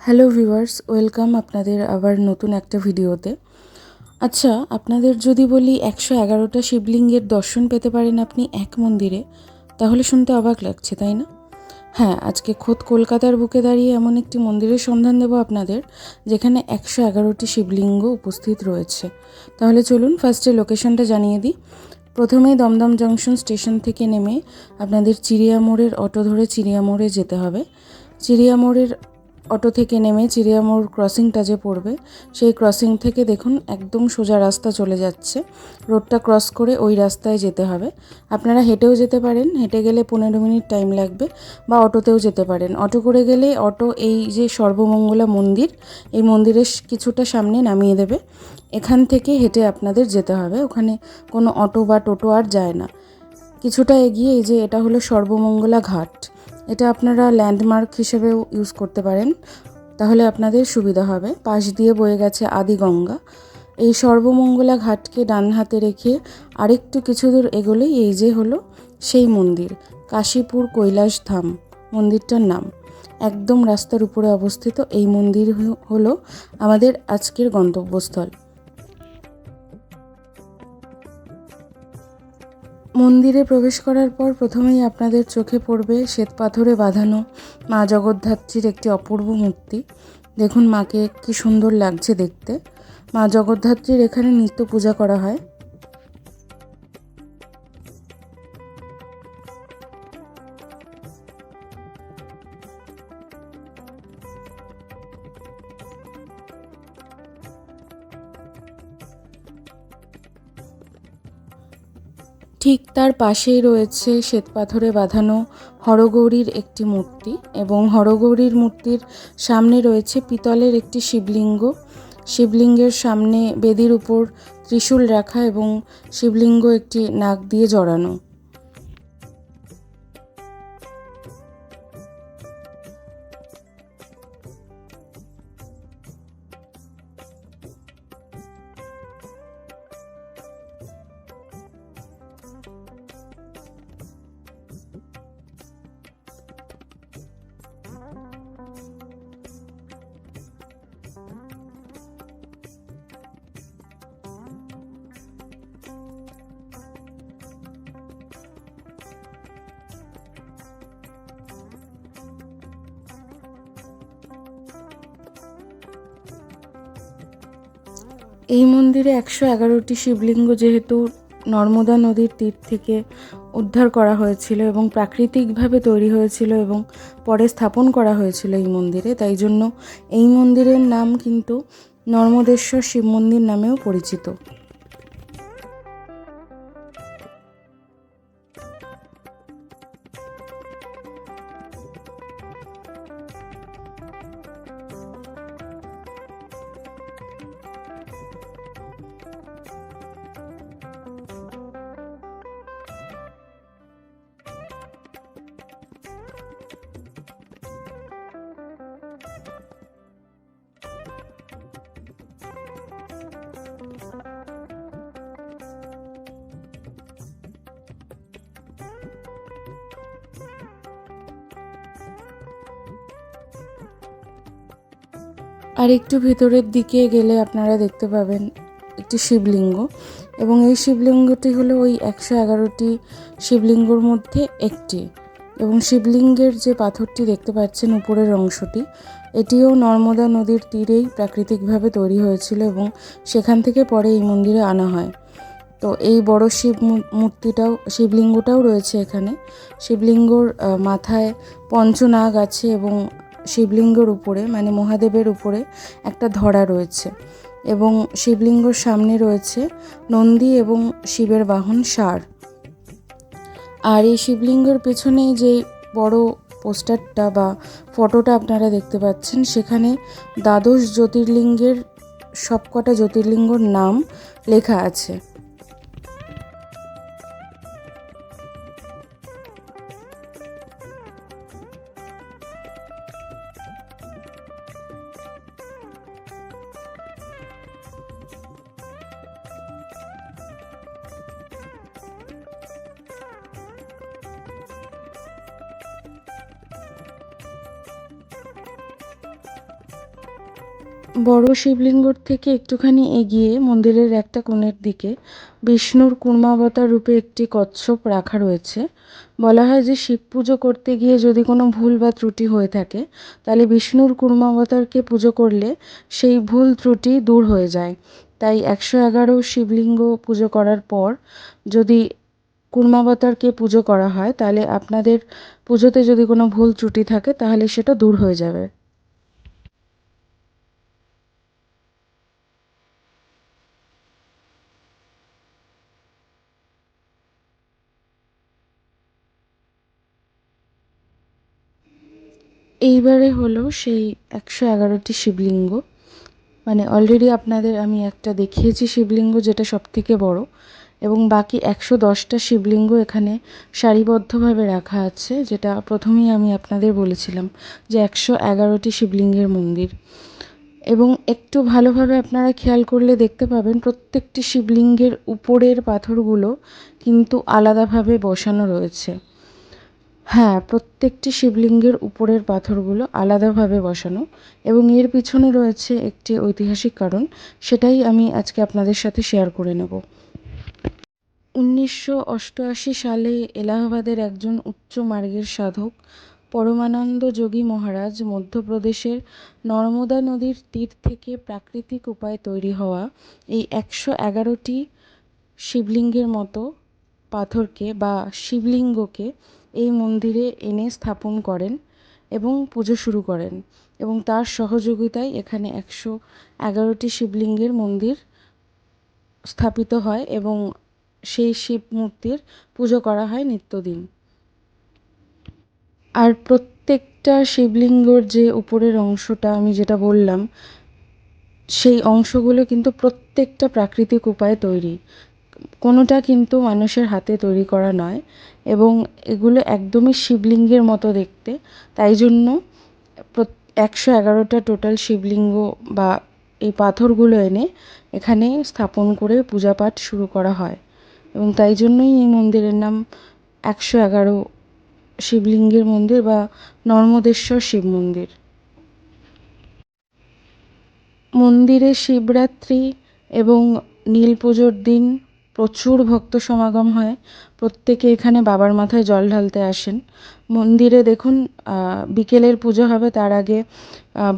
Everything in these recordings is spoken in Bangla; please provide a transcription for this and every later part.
হ্যালো ভিউয়ার্স ওয়েলকাম আপনাদের আবার নতুন একটা ভিডিওতে। আচ্ছা আপনাদের যদি বলি একশো এগারোটা শিবলিঙ্গের দর্শন পেতে পারেন আপনি এক মন্দিরে, তাহলে শুনতে অবাক লাগছে, তাই না? হ্যাঁ আজকে খোদ কলকাতার বুকে দাঁড়িয়ে এমন একটি মন্দিরের সন্ধান দেব আপনাদের, যেখানে একশো এগারোটি শিবলিঙ্গ উপস্থিত রয়েছে। তাহলে চলুন ফার্স্টে লোকেশনটা জানিয়ে দিই। প্রথমেই দমদম জংশন স্টেশন থেকে নেমে আপনাদের চিড়িয়ামোড়ের অটো ধরে চিড়িয়ামোড়ে যেতে হবে। চিড়িয়ামোড়ের অটো থেকে নেমে চিড়িয়ামোড় ক্রসিংটা যে পড়বে, সেই ক্রসিং থেকে দেখুন একদম সোজা রাস্তা চলে যাচ্ছে। রোডটা ক্রস করে ওই রাস্তায় যেতে হবে। আপনারা হেঁটেও যেতে পারেন, হেঁটে গেলে পনেরো মিনিট টাইম লাগবে, বা অটোতেও যেতে পারেন। অটো করে গেলে অটো এই যে সর্বমঙ্গলা মন্দির, এই মন্দিরের কিছুটা সামনে নামিয়ে দেবে। এখান থেকে হেঁটে আপনাদের যেতে হবে। ওখানে কোনো অটো বা টোটো আর যায় না। কিছুটা এগিয়ে এই যে এটা হলো সর্বমঙ্গলা ঘাট। এটা আপনারা ল্যান্ডমার্ক হিসেবেও ইউজ করতে পারেন। তাহলে আপনাদের সুবিধা হবে। পাশ দিয়ে বয়ে গেছে আদিগঙ্গা এই সর্বমঙ্গলা ঘাটকে ডান হাতে রেখে আরেকটু কিছু দূর এগোলেই এই যে হলো সেই মন্দির, কাশীপুর কৈলাস ধাম। মন্দিরটার নাম। একদম রাস্তার উপরে অবস্থিত এই মন্দির হলো আমাদের আজকের গন্তব্যস্থল। মন্দিরে প্রবেশ করার পর প্রথমেই আপনাদের চোখে পড়বে শ্বেত পাথরে বাঁধানো মা জগদ্ধাত্রীর একটি অপূর্ব মূর্তি। দেখুন মাকে কি সুন্দর লাগছে দেখতে। মা জগদ্ধাত্রীর এখানে নিত্য পূজা করা হয়। তার পাশেই রয়েছে শ্বেতপাথরে বাঁধানো হরগৌরীর একটি মূর্তি এবং হরগৌরীর মূর্তির সামনে রয়েছে পিতলের একটি শিবলিঙ্গ। শিবলিঙ্গের সামনে বেদির উপর ত্রিশূল রাখা এবং শিবলিঙ্গ একটি নাক দিয়ে জড়ানো। এই মন্দিরে একশো এগারোটি শিবলিঙ্গ যেহেতু নর্মদা নদীর তীর থেকে উদ্ধার করা হয়েছিল এবং প্রাকৃতিকভাবে তৈরি হয়েছিল এবং পরে স্থাপন করা হয়েছিল এই মন্দিরে, তাই জন্য এই মন্দিরের নাম কিন্তু নর্মদেশ্বর শিব মন্দির নামেও পরিচিত। আর একটু ভেতরের দিকে গেলে আপনারা দেখতে পাবেন একটি শিবলিঙ্গ এবং এই শিবলিঙ্গটি হলো ওই একশো এগারোটি শিবলিঙ্গর মধ্যে একটি এবং শিবলিঙ্গের যে পাথরটি দেখতে পাচ্ছেন উপরের অংশটি, এটিও নর্মদা নদীর তীরেই প্রাকৃতিকভাবে তৈরি হয়েছিল এবং সেখান থেকে পরে এই মন্দিরে আনা হয়। তো এই বড় শিব মূর্তিটাও, শিবলিঙ্গটাও রয়েছে এখানে। শিবলিঙ্গর মাথায় পঞ্চনাগ আছে এবং শিবলিঙ্গর উপরে মানে মহাদেবের উপরে একটা ধরা রয়েছে এবং শিবলিঙ্গর সামনে রয়েছে নন্দী এবং শিবের বাহন সার। আর এই শিবলিঙ্গের পেছনে যে বড় পোস্টারটা বা ফটোটা আপনারা দেখতে পাচ্ছেন, সেখানে দ্বাদশ জ্যোতির্লিঙ্গের সবকটা জ্যোতির্লিঙ্গর নাম লেখা আছে। বড় শিবলিঙ্গর থেকে একটুখানি এগিয়ে মন্দিরের একটা কোণের দিকে বিষ্ণুর কুর্মাবতার রূপে একটি কচ্ছপ রাখা রয়েছে। বলা হয় যে শিব পুজো করতে গিয়ে যদি কোনো ভুল বা ত্রুটি হয়ে থাকে, তাহলে বিষ্ণুর কুর্মাবতারকে পুজো করলে সেই ভুল ত্রুটি দূর হয়ে যায়। তাই একশো এগারো শিবলিঙ্গ পুজো করার পর যদি কুর্মাবতারকে পুজো করা হয়, তাহলে আপনাদের পুজোতে যদি কোনো ভুল ত্রুটি থাকে, তাহলে সেটা দূর হয়ে যাবে। এইবারে হলো সেই একশো এগারোটি শিবলিঙ্গ। মানে অলরেডি আপনাদের আমি একটা দেখিয়েছি শিবলিঙ্গ যেটা সব থেকে বড় এবং বাকি একশো দশটা শিবলিঙ্গ এখানে সারিবদ্ধভাবে রাখা আছে, যেটা প্রথমেই আমি আপনাদের বলেছিলাম যে একশো এগারোটি শিবলিঙ্গের মন্দির। এবং একটু ভালোভাবে আপনারা খেয়াল করলে দেখতে পাবেন প্রত্যেকটি শিবলিঙ্গের উপরের পাথরগুলো কিন্তু আলাদাভাবে বসানো রয়েছে। হ্যাঁ প্রত্যেকটি শিবলিঙ্গের উপরের পাথরগুলো আলাদাভাবে বসানো এবং এর পিছনে রয়েছে একটি ঐতিহাসিক কারণ, সেটাই আমি আজকে আপনাদের সাথে শেয়ার করে নেব। উনিশশো অষ্টআশি সালে এলাহাবাদের একজন উচ্চ মার্গের সাধক পরমানন্দ যোগী মহারাজ মধ্যপ্রদেশের নর্মদা নদীর তীর থেকে প্রাকৃতিক উপায়ে তৈরি হওয়া এই একশো এগারোটি শিবলিঙ্গের মতো পাথরকে বা শিবলিঙ্গকে এই মন্দিরে এনে স্থাপন করেন এবং পুজো শুরু করেন এবং তার সহযোগিতায় এখানে একশো এগারোটি শিবলিঙ্গের মন্দির স্থাপিত হয় এবং সেই শিব মূর্তির পুজো করা হয় নিত্যদিন। আর প্রত্যেকটা শিবলিঙ্গর যে উপরের অংশটা আমি যেটা বললাম, সেই অংশগুলো কিন্তু প্রত্যেকটা প্রাকৃতিক উপায়ে তৈরি। কোনোটা কিন্তু মানুষের হাতে তৈরি করা নয়। এবং এগুলো একদমই শিবলিঙ্গের মতো দেখতে। তাই জন্য একশো এগারোটা টোটাল শিবলিঙ্গ বা এই পাথরগুলো এনে এখানে স্থাপন করে পূজা পাঠ শুরু করা হয়। এবং তাই জন্যই এই মন্দিরের নাম একশো এগারো শিবলিঙ্গের মন্দির বা নর্মদেশ্বর শিব মন্দির। মন্দিরে শিবরাত্রি এবং নীল পুজোর দিন প্রচুর ভক্ত সমাগম হয়। প্রত্যেকে এখানে বাবার মাথায় জল ঢালতে আসেন। মন্দিরে দেখুন বিকেলের পুজো হবে, তার আগে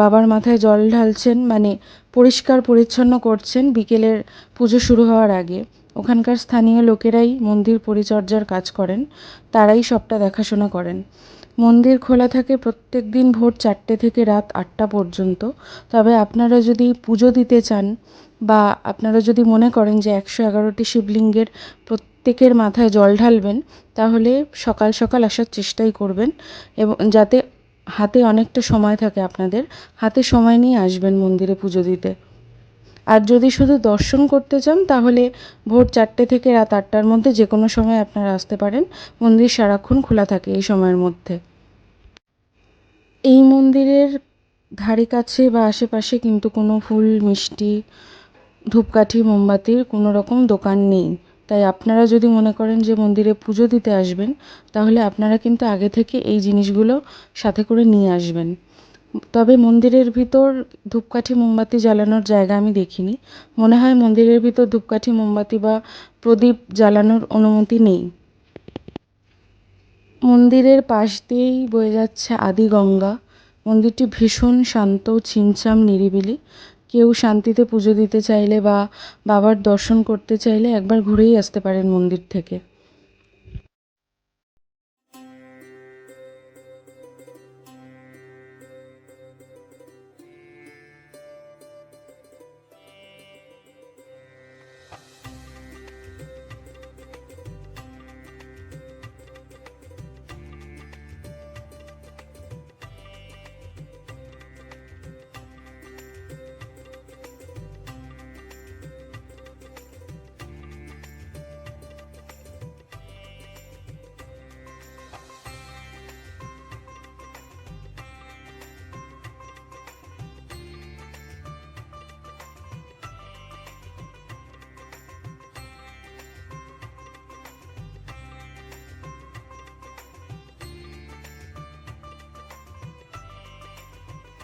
বাবার মাথায় জল ঢালছেন মানে পরিষ্কার পরিচ্ছন্ন করছেন বিকেলের পুজো শুরু হওয়ার আগে। ওখানকার স্থানীয় লোকেরাই মন্দির পরিচর্যার কাজ করেন, তারাই সবটা দেখাশোনা করেন। মন্দির খোলা থাকে প্রত্যেক দিন ভোর চারটে থেকে রাত আটটা পর্যন্ত। তবে আপনারা যদি পুজো দিতে চান বা আপনারা যদি মনে করেন যে একশো এগারোটি শিবলিঙ্গের প্রত্যেকের মাথায় জল ঢালবেন, তাহলে সকাল সকাল আসার চেষ্টাই করবেন এবং যাতে হাতে অনেকটা সময় থাকে আপনাদের, হাতে সময় নিয়ে আসবেন মন্দিরে পুজো দিতে। আর যদি শুধু দর্শন করতে চান, তাহলে ভোর চারটে থেকে রাত আটটার মধ্যে যে কোনো সময় আপনারা আসতে পারেন। মন্দির সারাক্ষণ খোলা থাকে এই সময়ের মধ্যে। এই মন্দিরের ধারে কাছে বা আশেপাশে কিন্তু কোনো ফুল, মিষ্টি ধূপকাঠি, মোমবাতির কোনো রকম দোকান নেই। তাই আপনারা যদি মনে করেন যে মন্দিরে পুজো দিতে আসবেন, তাহলে আপনারা কিন্তু আগে থেকে এই জিনিসগুলো সাথে করে নিয়ে আসবেন। তবে মন্দিরের ভিতর ধূপকাঠি, মোমবাতি জ্বালানোর জায়গা আমি দেখিনি। মনে হয় মন্দিরের ভিতর ধূপকাঠি, মোমবাতি বা প্রদীপ জ্বালানোর অনুমতি নেই। মন্দিরের পাশ দিয়েই বয়ে যাচ্ছে আদি গঙ্গা। মন্দিরটি ভীষণ শান্ত, ছিমছাম, নিরিবিলি। কেউ শান্তিতে পুজো দিতে চাইলে বা বাবার দর্শন করতে চাইলে একবার ঘুরেই আসতে পারেন মন্দির থেকে।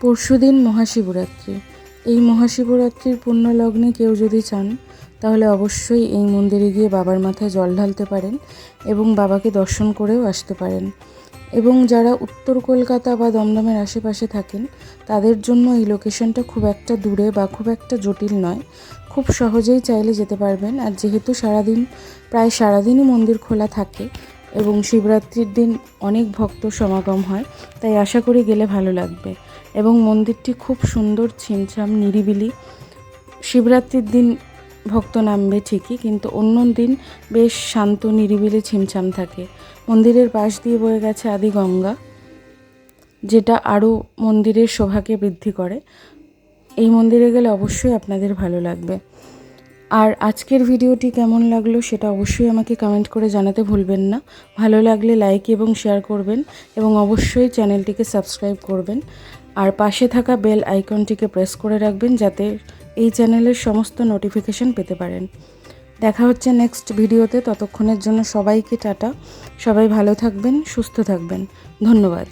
পরশুদিন মহাশিবরাত্রি। এই মহাশিবরাত্রির পুণ্যলগ্নে কেউ যদি চান, তাহলে অবশ্যই এই মন্দিরে গিয়ে বাবার মাথায় জল ঢালতে পারেন এবং বাবাকে দর্শন করেও আসতে পারেন। এবং যারা উত্তর কলকাতা বা দমদমের আশেপাশে থাকেন, তাদের জন্য এই লোকেশনটা খুব একটা দূরে বা খুব একটা জটিল নয়। খুব সহজেই চাইলে যেতে পারবেন। আর যেহেতু সারাদিন, প্রায় সারাদিনই মন্দির খোলা থাকে এবং শিবরাত্রির দিন অনেক ভক্ত সমাগম হয়, তাই আশা করি গেলে ভালো লাগবে। এবং মন্দিরটি খুব সুন্দর, ছিমছাম, নিরিবিলি। শিবরাত্রির দিন ভক্ত নামবে ঠিকই, কিন্তু অন্য দিন বেশ শান্ত, নিরিবিলি, ছিমছাম থাকে। মন্দিরের পাশ দিয়ে বয়ে গেছে আদি গঙ্গা, যেটা আরও মন্দিরের শোভাকে বৃদ্ধি করে। এই মন্দিরে গেলে অবশ্যই আপনাদের ভালো লাগবে। আর আজকের ভিডিওটি কেমন লাগল সেটা অবশ্যই আমাকে কমেন্ট করে জানাতে ভুলবেন না। ভালো লাগলে লাইক এবং শেয়ার করবেন এবং অবশ্যই চ্যানেলটিকে সাবস্ক্রাইব করবেন। আর পাশে থাকা বেল আইকনটিকে প্রেস করে রাখবেন যাতে এই চ্যানেলের সমস্ত নোটিফিকেশন পেতে পারেন। দেখা হচ্ছে নেক্সট ভিডিওতে। ততক্ষণের জন্য সবাইকে টাটা। সবাই ভালো থাকবেন, সুস্থ থাকবেন। ধন্যবাদ।